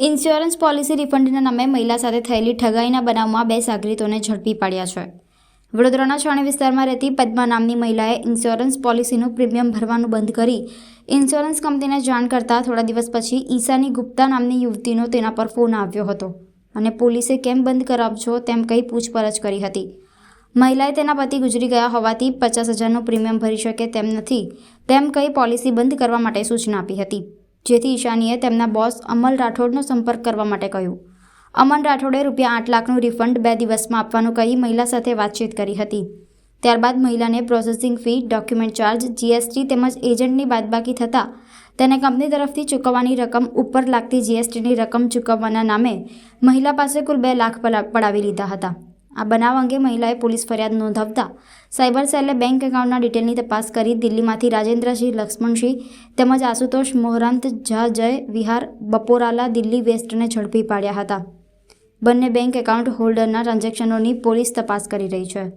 Insurance policy રિફંડના નામે મહિલા સાથે થયેલી ઠગાઈના બનાવમાં બે સાગરીતોને ઝડપી પાડ્યા છે. વડોદરાના છાણી વિસ્તારમાં રહેતી પદ્મા નામની મહિલાએ ઇન્સ્યોરન્સ પોલિસીનું પ્રીમિયમ ભરવાનું બંધ કરી ઇન્સ્યોરન્સ કંપનીને જાણ કરતાં થોડા દિવસ પછી ઈશાની ગુપ્તા નામની યુવતીનો તેના પર ફોન આવ્યો હતો. અને પોલીસે કેમ બંધ કરાવશો તેમ કહી પૂછપરછ કરી હતી. મહિલાએ તેના પતિ ગુજરી ગયા હોવાથી પચાસ હજારનું પ્રીમિયમ ભરી શકે તેમ નથી. તેમ કહી પોલિસી બંધ કરવા માટે સૂચના આપી હતી. જેથી ઈશાનીએ તેમના બોસ અમલ રાઠોડનો સંપર્ક કરવા માટે કહ્યું. અમન રાઠોડે રૂપિયા આઠ લાખનું રિફંડ બે દિવસમાં આપવાનું કહી મહિલા સાથે વાતચીત કરી હતી. ત્યારબાદ મહિલાને processing fee, document charge, GST તેમજ એજન્ટની બાદબાકી થતાં તેને કંપની તરફથી ચૂકવવાની રકમ ઉપર લાગતી જીએસટીની રકમ ચૂકવવાના નામે મહિલા પાસે કુલ બે લાખ પડાવી લીધા હતા. આ બનાવ અંગે મહિલાએ પોલીસ ફરિયાદ નોંધાવતા સાયબર સેલે બેંક એકાઉન્ટના ડિટેલની તપાસ કરી દિલ્હીમાંથી રાજેન્દ્રસિંહ લક્ષ્મણસિંહ તેમજ આશુતોષ મોહરાંત ઝા જય વિહાર બપોરાલા દિલ્હી વેસ્ટને ઝડપી પાડ્યા હતા. બંને બેંક એકાઉન્ટ હોલ્ડરના ટ્રાન્ઝેક્શનોની પોલીસ તપાસ કરી રહી છે.